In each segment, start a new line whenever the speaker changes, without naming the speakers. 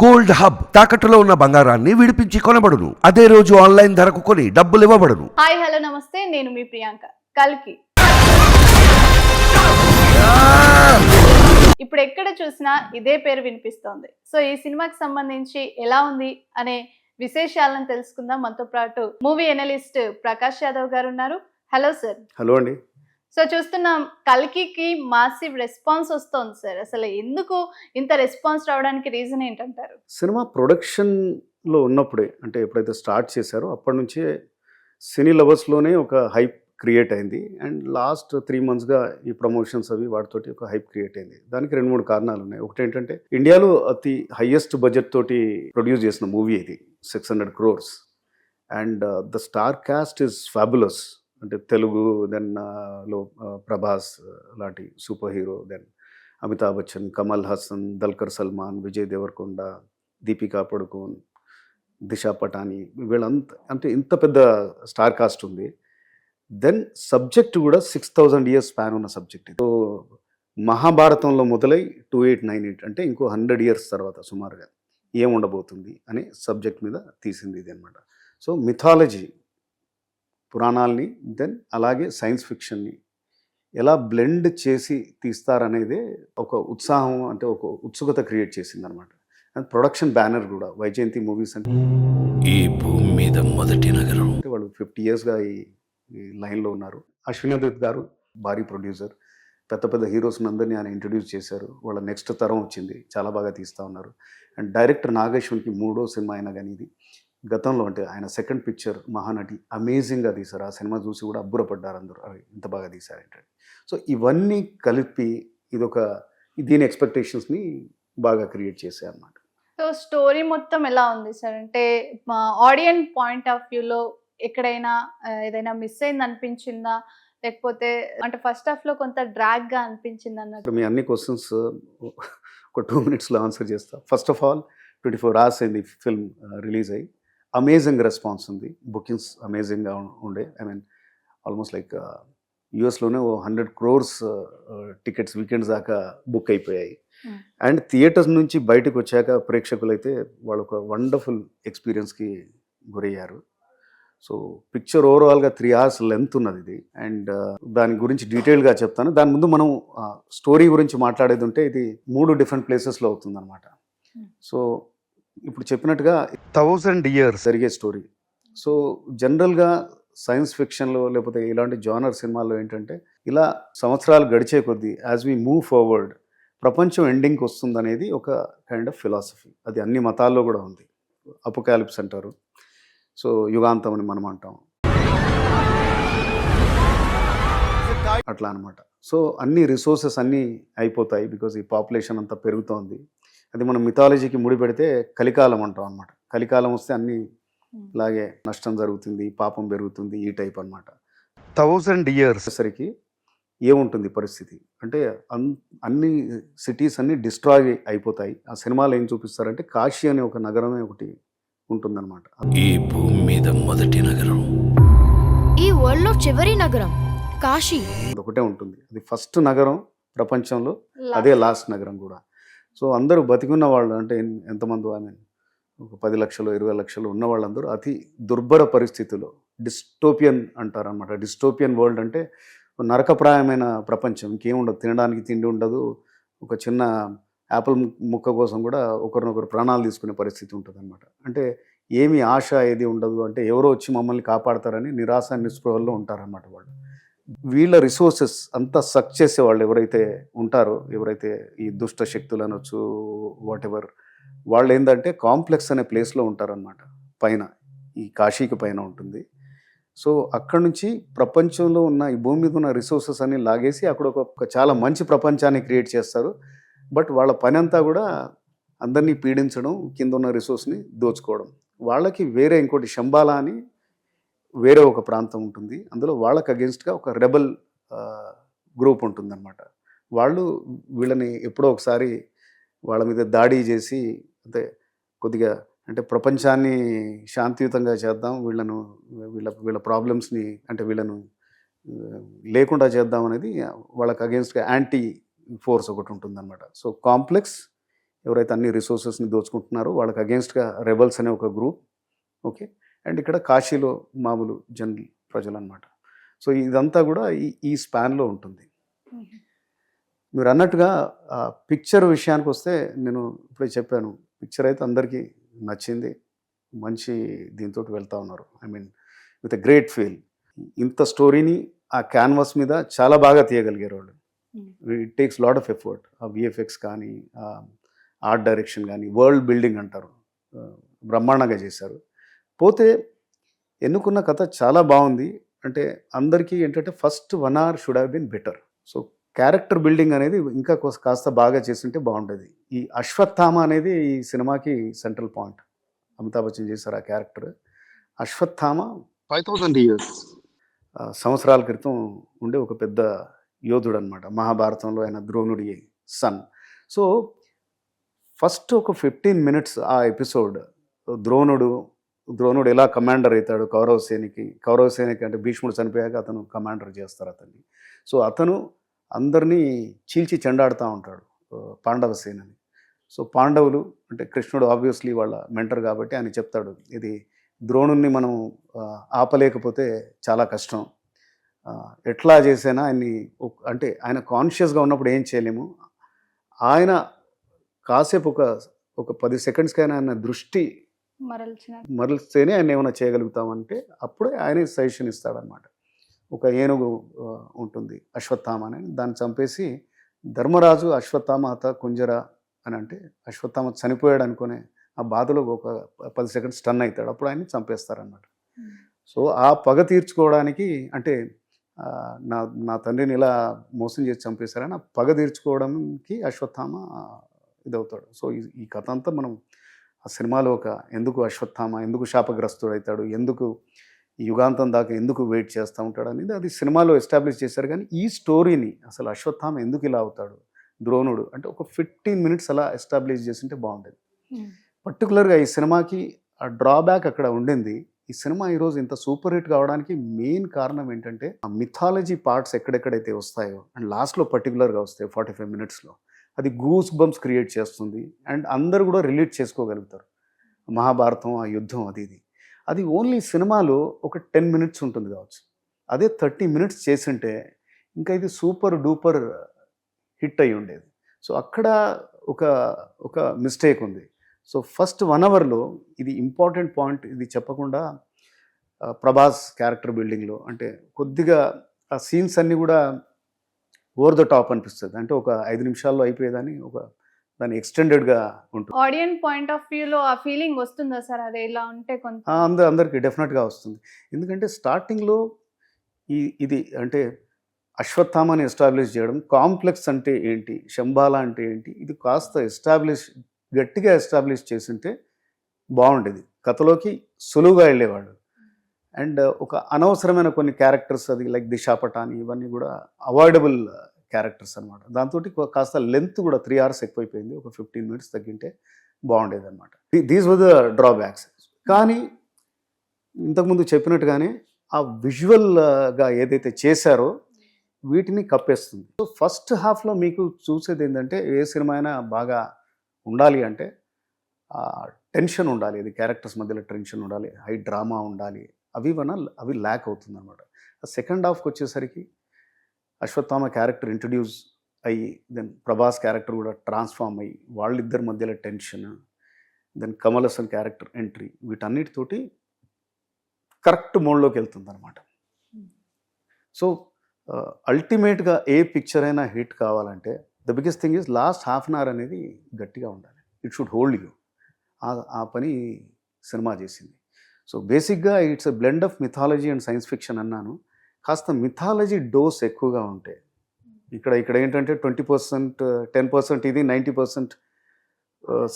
Gold hub తాకట్టులో ఉన్న బంగారాన్ని విడిపించి కొనబడును. అదే రోజు ఆన్లైన్ ధరకు కొని డబ్బులు ఇవ్వబడును.
హాయ్ హలో నమస్తే. నేను మీ ప్రియాంక. కల్కి. ఇప్పుడు ఎక్కడ చూసినా ఇదే పేరు వినిపిస్తోంది. సో ఈ సినిమాకి సంబంధించి ఎలా ఉంది అనే విశేషాలను తెలుసుకుందాం. మనతో పాటు మూవీ ఎనలిస్ట్ ప్రకాష్ యాదవ్ గారు ఉన్నారు. Hello sir.
హలో అండి.
సో చూస్తున్నాం కల్కికి మాసివ్ రెస్పాన్స్ వస్తుంది సార్. అసలు ఎందుకు ఇంత రెస్పాన్స్ రావడానికి రీజన్ ఏంటంటారు?
సినిమా ప్రొడక్షన్లో ఉన్నప్పుడే అంటే ఎప్పుడైతే స్టార్ట్ చేశారో అప్పటి నుంచే సినీ లవర్స్లోనే ఒక హైప్ క్రియేట్ అయింది. అండ్ లాస్ట్ త్రీ మంత్స్గా ఈ ప్రమోషన్స్ అవి వాటితోటి ఒక హైప్ క్రియేట్ అయింది. దానికి రెండు మూడు కారణాలు ఉన్నాయి ఒకటి ఏంటంటే ఇండియాలో అతి హయ్యెస్ట్ బడ్జెట్ తోటి ప్రొడ్యూస్ చేసిన మూవీ ఇది six hundred crores. And the star cast is fabulous అంటే తెలుగు దెన్లో ప్రభాస్ లాంటి super hero then Amitabh Bachchan Kamal Haasan Dulquer Salman Vijay Deverakonda Deepika Padukone Disha Patani వీళ్ళంత అంటే ఇంత పెద్ద స్టార్ కాస్ట్ ఉంది. దెన్ సబ్జెక్ట్ కూడా సిక్స్ థౌజండ్ ఇయర్స్ స్పాన్ ఉన్న subject so మహాభారతంలో మొదలై టూ ఎయిట్ నైన్ ఎయిట్ అంటే ఇంకో హండ్రెడ్ ఇయర్స్ తర్వాత సుమారుగా ఏముండబోతుంది అనే సబ్జెక్ట్ మీద తీసింది ఇది అనమాట సో మిథాలజీ పురాణాలని దెన్ అలాగే సైన్స్ ఫిక్షన్ని. ఎలా బ్లెండ్ చేసి తీస్తారనేదే ఒక ఉత్సాహం అంటే ఒక ఉత్సుకత క్రియేట్ చేసింది అనమాట అండ్ ప్రొడక్షన్ బ్యానర్ కూడా వైజయంతి మూవీస్ అంటే.
ఈ భూమి మీద మొదటి నగరం.
వాళ్ళు ఫిఫ్టీ ఇయర్స్గా ఈ ఈ లైన్లో ఉన్నారు. అశ్వినాదత్ గారు భారీ ప్రొడ్యూసర్. పెద్ద పెద్ద హీరోస్ అందరినీ ఆయన ఇంట్రడ్యూస్ చేశారు. వాళ్ళ నెక్స్ట్ తరం వచ్చింది. చాలా బాగా తీస్తూ ఉన్నారు. అండ్ డైరెక్టర్ నాగేశ్వరికి మూడో సినిమా అయినా కానీ ఇది. గతంలో అంటే ఆయన సెకండ్ పిక్చర్ మహానటి అమేజింగ్గా తీశారు. ఆ సినిమా చూసి కూడా అబ్బురపడ్డారు అందరూ. ఇంత బాగా తీశారంటే. సో ఇవన్నీ కలిపి ఇదొక దీని ఎక్స్పెక్టేషన్స్ని బాగా క్రియేట్ చేశాయి అన్నమాట
సో స్టోరీ మొత్తం ఎలా ఉంది సార్? అంటే మా ఆడియన్స్ పాయింట్ ఆఫ్ వ్యూలో ఎక్కడైనా ఏదైనా మిస్ అయింది అనిపించిందా? లేకపోతే అంటే ఫస్ట్ హాఫ్లో కొంత డ్రాగ్గా అనిపించింది అన్నట్టు.
మీ అన్ని క్వశ్చన్స్ ఒక టూ మినిట్స్లో ఆన్సర్ చేస్తా. First of all twenty four hours అయింది ఫిల్మ్ రిలీజ్ అయ్యి. అమేజింగ్ రెస్పాన్స్ ఉంది. బుకింగ్స్ అమేజింగ్గా ఉండే. ఐ మీన్ ఆల్మోస్ట్ లైక్ యూఎస్లోనే ఓ హండ్రెడ్ క్రోర్స్ టికెట్స్ వీకెండ్స్ దాకా బుక్ అయిపోయాయి.
Hmm.
అండ్ థియేటర్స్ నుంచి బయటకు వచ్చాక ప్రేక్షకులు అయితే వాళ్ళు ఒక వండర్ఫుల్ ఎక్స్పీరియన్స్కి గురయ్యారు సో పిక్చర్ ఓవరాల్గా త్రీ అవర్స్ లెంత్ ఉన్నది ఇది. అండ్ దాని గురించి డీటెయిల్గా చెప్తాను. దాని ముందు మనం స్టోరీ గురించి మాట్లాడేది ఉంటే ఇది మూడు డిఫరెంట్ ప్లేసెస్లో అవుతుంది అనమాట
Hmm.
సో ఇప్పుడు చెప్పినట్టుగా థౌజండ్ ఇయర్స్. జరిగే స్టోరీ. సో జనరల్గా సైన్స్ ఫిక్షన్లో లేకపోతే ఇలాంటి జానర్ సినిమాల్లో ఏంటంటే ఇలా సంవత్సరాలు గడిచే కొద్దీ యాజ్ వీ మూవ్ ఫార్వర్డ్ ప్రపంచం ఎండింగ్కి వస్తుంది అనేది ఒక కైండ్ ఆఫ్ ఫిలాసఫీ. అది అన్ని మతాల్లో కూడా ఉంది. అపోకాలిప్స్ అంటారు. సో యుగాంతం అని మనం అంటాం. అట్లా అనమాట సో అన్ని రిసోర్సెస్ అన్నీ అయిపోతాయి బికాజ్ ఈ పాపులేషన్ అంతా పెరుగుతోంది. అది మనం మిథాలజీకి ముడిపెడితే కలికాలం అంటాం అనమాట కలికాలం వస్తే అన్ని ఇలాగే నష్టం జరుగుతుంది పాపం పెరుగుతుంది ఈ టైప్ అన్నమాట. Thousand years. సరికి ఏముంటుంది పరిస్థితి? అంటే అన్ అన్ని సిటీస్ అన్ని డిస్ట్రాయ్ అయిపోతాయి. ఆ సినిమాలో ఏం చూపిస్తారంటే కాశీ అనే ఒక నగరమే ఒకటి ఉంటుందన్నమాట.
ఈ భూమి మీద మొదటి నగరం.
ఈ వరల్డ్లో చివరి నగరం కాశీ.
ఒకటే ఉంటుంది. అది ఫస్ట్ నగరం ప్రపంచంలో అదే లాస్ట్ నగరం కూడా. సో అందరూ బతికున్న వాళ్ళు అంటే ఎంతమంది ఐ మీన్ ఒక పది లక్షలు ఇరవై లక్షలు ఉన్న వాళ్ళందరూ అతి దుర్భర పరిస్థితిలో. డిస్టోపియన్ అంటారనమాట డిస్టోపియన్ వరల్డ్ అంటే నరకప్రాయమైన ప్రపంచం. ఇంకేముండదు తినడానికి తిండి ఉండదు. ఒక చిన్న యాపిల్ ముక్క కోసం కూడా ఒకరినొకరు ప్రాణాలు తీసుకునే పరిస్థితి ఉంటుంది అనమాట అంటే ఏమి ఆశ ఏది ఉండదు. అంటే ఎవరో వచ్చి మమ్మల్ని కాపాడతారని నిరాశ నిస్పృహల్లో ఉంటారన్నమాట వాళ్ళు. వీళ్ళ రిసోర్సెస్ అంతా సక్ చేసే వాళ్ళు ఎవరైతే ఉంటారో ఎవరైతే ఈ దుష్ట శక్తులు అనొచ్చు వాట్ ఎవర్ వాళ్ళు ఏంటంటే కాంప్లెక్స్ అనే ప్లేస్లో ఉంటారనమాట పైన ఈ కాశీకి పైన ఉంటుంది. సో అక్కడ నుంచి ప్రపంచంలో ఉన్న ఈ భూమి మీద ఉన్న రిసోర్సెస్ అన్ని లాగేసి అక్కడ ఒక చాలా మంచి ప్రపంచాన్ని క్రియేట్ చేస్తారు. బట్ వాళ్ళ పని అంతా కూడా అందరినీ పీడించడం కింద ఉన్న రిసోర్స్ని దోచుకోవడం. వాళ్ళకి వేరే ఇంకోటి శంబాలా అని వేరే ఒక ప్రాంతం ఉంటుంది. అందులో వాళ్ళకి అగెన్స్ట్గా ఒక రెబల్ గ్రూప్ ఉంటుందన్నమాట. వాళ్ళు వీళ్ళని ఎప్పుడో ఒకసారి వాళ్ళ మీద దాడి చేసి అంటే కొద్దిగా అంటే ప్రపంచాన్ని శాంతియుతంగా చేద్దాం వీళ్ళను వీళ్ళ వీళ్ళ ప్రాబ్లమ్స్ని అంటే వీళ్ళను లేకుండా చేద్దాం అనేది వాళ్ళకి అగేన్స్ట్గా యాంటీ ఫోర్స్ ఒకటి ఉంటుందన్నమాట. సో కాంప్లెక్స్ ఎవరైతే అన్ని రిసోర్సెస్ని దోచుకుంటున్నారో వాళ్ళకి అగేన్స్ట్గా రెబల్స్ అనే ఒక గ్రూప్ ఓకే అండ్ ఇక్కడ కాశీలో మామూలు జనరల్ ప్రజలు అనమాట సో ఇదంతా కూడా ఈ ఈ స్పాన్లో ఉంటుంది. మీరు అన్నట్టుగా పిక్చర్ విషయానికి వస్తే నేను ఇప్పుడే చెప్పాను పిక్చర్ అయితే అందరికీ నచ్చింది మంచి దీంతో వెళ్తా ఉన్నారు. I mean with a great feel. ఇంత స్టోరీని ఆ క్యాన్వాస్ మీద చాలా బాగా తీయగలిగారు వాళ్ళు. It takes lot of effort. ఆ విఎఫ్ఎక్స్ కానీ ఆర్ట్ డైరెక్షన్ కానీ వరల్డ్ బిల్డింగ్ అంటారు. బ్రహ్మాండంగా చేశారు. పోతే ఎన్నుకున్న కథ చాలా బాగుంది. అంటే అందరికీ ఏంటంటే first one hour should have been better so character building అనేది ఇంకా కోస్- కాస్త బాగా చేస్తుంటే బాగుండేది. ఈ అశ్వత్థామ అనేది ఈ సినిమాకి సెంట్రల్ పాయింట్ అమితాబ్ బచ్చన్ చేశారు ఆ character Ashwatthama five thousand years సంవత్సరాల క్రితం ఉండే ఒక పెద్ద యోధుడు అనమాట మహాభారతంలో ఆయన ద్రోణుడి సన్ సో ఫస్ట్ ఒక ఫిఫ్టీన్ మినిట్స్ ఆ ఎపిసోడ్ ద్రోణుడు ద్రోణుడు ఎలా కమాండర్ అవుతాడు కౌరవ సేనకి? కౌరవ సేనకి అంటే భీష్ముడు చనిపోయాక అతను కమాండర్ చేస్తారు అతన్ని. సో అతను అందరినీ చీల్చి చెండాడుతూ ఉంటాడు పాండవ సేనని. సో పాండవులు అంటే కృష్ణుడు ఆబ్వియస్లీ వాళ్ళ మెంటర్ కాబట్టి ఆయన చెప్తాడు ఇది ద్రోణుణ్ణి మనం ఆపలేకపోతే చాలా కష్టం. ఎట్లా చేసైనా ఆయన్ని అంటే ఆయన కాన్షియస్గా ఉన్నప్పుడు ఏం చేయలేము. ఆయన కాసేపు ఒక ఒక పది సెకండ్స్కైనా ఆయన దృష్టి
మరల్చిన
మరలిస్తేనే ఆయన ఏమైనా చేయగలుగుతామంటే అప్పుడే ఆయనే సజెషన్ ఇస్తాడనమాట ఒక ఏనుగు ఉంటుంది అశ్వత్థామ అని. దాన్ని చంపేసి ధర్మరాజు అశ్వత్థామ అత కుంజర అని అంటే అశ్వత్థామ చనిపోయాడు అనుకునే ఆ బాధలో ఒక పది సెకండ్స్ స్టన్ అవుతాడు. అప్పుడు ఆయన్ని చంపేస్తారనమాట సో ఆ పగ తీర్చుకోవడానికి అంటే నా నా తండ్రిని ఇలా మోసం చేసి చంపేశారని ఆ పగ తీర్చుకోవడానికి అశ్వత్థామ ఇదవుతాడు. సో ఈ ఈ కథ అంతా మనం ఆ సినిమాలో ఒక ఎందుకు అశ్వత్థామ ఎందుకు శాపగ్రస్తుడు అవుతాడు ఎందుకు యుగాంతం దాకా ఎందుకు వెయిట్ చేస్తూ ఉంటాడు అనేది అది సినిమాలో ఎస్టాబ్లిష్ చేశారు. కానీ ఈ స్టోరీని అసలు అశ్వత్థామ ఎందుకు ఇలా అవుతాడు ద్రోణుడు అంటే ఒక ఫిఫ్టీన్ మినిట్స్ అలా ఎస్టాబ్లిష్ చేసింటే బాగుండేది. పర్టికులర్గా ఈ సినిమాకి ఆ డ్రాబ్యాక్ అక్కడ ఉండింది. ఈ సినిమా ఈరోజు ఇంత సూపర్ హిట్ కావడానికి మెయిన్ కారణం ఏంటంటే ఆ మిథాలజీ పార్ట్స్ ఎక్కడెక్కడైతే వస్తాయో అండ్ లాస్ట్లో పర్టికులర్గా వస్తాయి ఫార్టీ ఫైవ్ మినిట్స్లో అది గూస్ బంప్స్ క్రియేట్ చేస్తుంది. అండ్ అందరూ కూడా రిలేట్ చేసుకోగలుగుతారు. మహాభారతం ఆ యుద్ధం అది ఇది. అది ఓన్లీ సినిమాలో ఒక టెన్ మినిట్స్ ఉంటుంది కావచ్చు. అదే థర్టీ మినిట్స్ చేసింటే ఇంకా ఇది సూపర్ డూపర్ హిట్ అయి ఉండేది. సో అక్కడ ఒక ఒక మిస్టేక్ ఉంది. సో ఫస్ట్ వన్ అవర్లో ఇది ఇంపార్టెంట్ పాయింట్ ఇది చెప్పకుండా ప్రభాస్ క్యారెక్టర్ బిల్డింగ్లో అంటే కొద్దిగా ఆ సీన్స్ అన్నీ కూడా ఓవర్ ద టాప్ అనిపిస్తుంది. అంటే ఒక ఐదు నిమిషాల్లో అయిపోయేదాన్ని ఒక దాన్ని ఎక్స్టెండెడ్గా ఉంటుంది
ఆడియన్ పాయింట్ ఆఫ్ వ్యూలో ఆ ఫీలింగ్ వస్తుందా సార్? అదే ఇలా ఉంటే కొంత
అందరు అందరికి డెఫినెట్గా వస్తుంది. ఎందుకంటే స్టార్టింగ్లో ఈ ఇది అంటే అశ్వత్థామని ఎస్టాబ్లిష్ చేయడం కాంప్లెక్స్ అంటే ఏంటి శంబాల అంటే ఏంటి ఇది కాస్త ఎస్టాబ్లిష్ గట్టిగా ఎస్టాబ్లిష్ చేసింటే బాగుండేది. కథలోకి సులువుగా వెళ్ళేవాడు అండ్ ఒక అనవసరమైన కొన్ని క్యారెక్టర్స్ అది లైక్ దిశా పటాని ఇవన్నీ కూడా అవాయిడబుల్ క్యారెక్టర్స్ అనమాట దాంతో కాస్త లెంత్ కూడా త్రీ అవర్స్ ఎక్కువైపోయింది. ఒక ఫిఫ్టీన్ మినిట్స్ తగ్గింటే బాగుండేది అనమాట దీస్ వర్ ద డ్రాబ్యాక్స్. కానీ ఇంతకుముందు చెప్పినట్టుగానే ఆ విజువల్గా ఏదైతే చేశారో వీటిని కప్పేస్తుంది. సో ఫస్ట్ హాఫ్లో మీకు చూసేది ఏంటంటే ఏ సినిమా అయినా బాగా ఉండాలి అంటే టెన్షన్ ఉండాలి. ఇది క్యారెక్టర్స్ మధ్యలో టెన్షన్ ఉండాలి. హై డ్రామా ఉండాలి. అవి వన అవి ల్యాక్ అవుతుంది అనమాట సెకండ్ హాఫ్కి వచ్చేసరికి అశ్వత్థామ క్యారెక్టర్ ఇంట్రడ్యూస్ అయ్యి దెన్ ప్రభాస్ క్యారెక్టర్ కూడా ట్రాన్స్ఫార్మ్ అయ్యి వాళ్ళిద్దరి మధ్యలో tension then Kamal Haasan character entry వీటన్నిటితోటి correct మోడ్లోకి వెళ్తుంది అనమాట సో అల్టిమేట్గా ఏ పిక్చర్ అయినా హిట్ కావాలంటే the biggest thing is last half an hour అనేది గట్టిగా ఉండాలి. It should hold you. ఆ పని సినిమా చేసింది. సో బేసిక్గా it's a blend of mythology and science fiction అన్నాను. కాస్త మిథాలజీ డోస్ ఎక్కువగా ఉంటాయి ఇక్కడ ఇక్కడ ఏంటంటే ట్వంటీ పర్సెంట్ టెన్ పర్సెంట్ ఇది ninety percent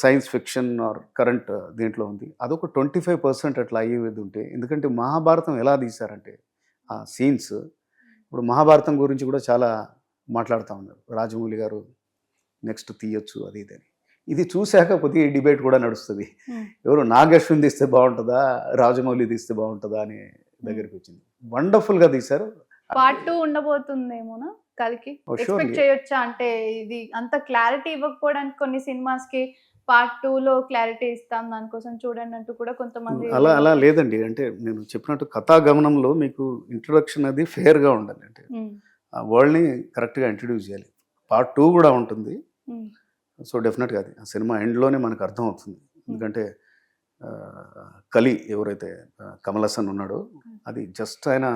science fiction or current దీంట్లో ఉంది. అదొక ట్వంటీ ఫైవ్ పర్సెంట్ అట్లా అయ్యేది ఉంటే ఎందుకంటే మహాభారతం ఎలా తీశారంటే ఆ సీన్స్ ఇప్పుడు మహాభారతం గురించి కూడా చాలా మాట్లాడుతూ ఉన్నారు. రాజమౌళి గారు నెక్స్ట్ తీయొచ్చు అది ఇది అని. ఇది చూశాక కొద్దిగా ఈ డిబేట్ కూడా నడుస్తుంది. ఎవరు నాగేశ్వరం తీస్తే బాగుంటుందా? రాజమౌళి తీస్తే బాగుంటుందా అనే దగ్గరికి వచ్చింది. వండర్ఫుల్గా తీశారు.
పార్ట్ టూ ఉండబోతుందేమోనా కలికి?
Oh.
ఎక్స్పెక్ట్ చేయొచ్చా? అంటే ఇది అంత క్లారిటీ ఇవ్వకపోవడానికి కొన్ని సినిమాస్కి పార్ట్ టూ లో క్లారిటీ ఇస్తాం దానికోసం చూడండి అంటూ కూడా కొంతమంది
అలా అలా లేదండి. అంటే నేను చెప్పినట్టు కథాగమనంలో మీకు ఇంట్రొడక్షన్ అది ఫేర్గా ఉండాలి. అంటే ఆ వరల్డ్ని కరెక్ట్గా ఇంట్రడ్యూస్ చేయాలి. పార్ట్ టూ కూడా ఉంటుంది. సో డెఫినెట్గా అది. ఆ సినిమా ఎండ్లోనే మనకు అర్థం అవుతుంది ఎందుకంటే కలి ఎవరైతే కమల్ హాసన్ ఉన్నాడో అది జస్ట్ ఆయన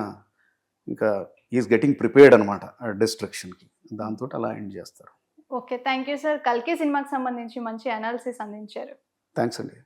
ఇంకా ఈజ్ గెటింగ్ ప్రిపేర్డ్ అనమాట డిస్ట్రక్షన్కి. దాంతో అలా ఎండ్ చేస్తారు.
ఓకే. Thank you sir. కల్కి సినిమాకి సంబంధించి మంచి అనాలిసిస్ అందించారు.
థ్యాంక్స్ అండి.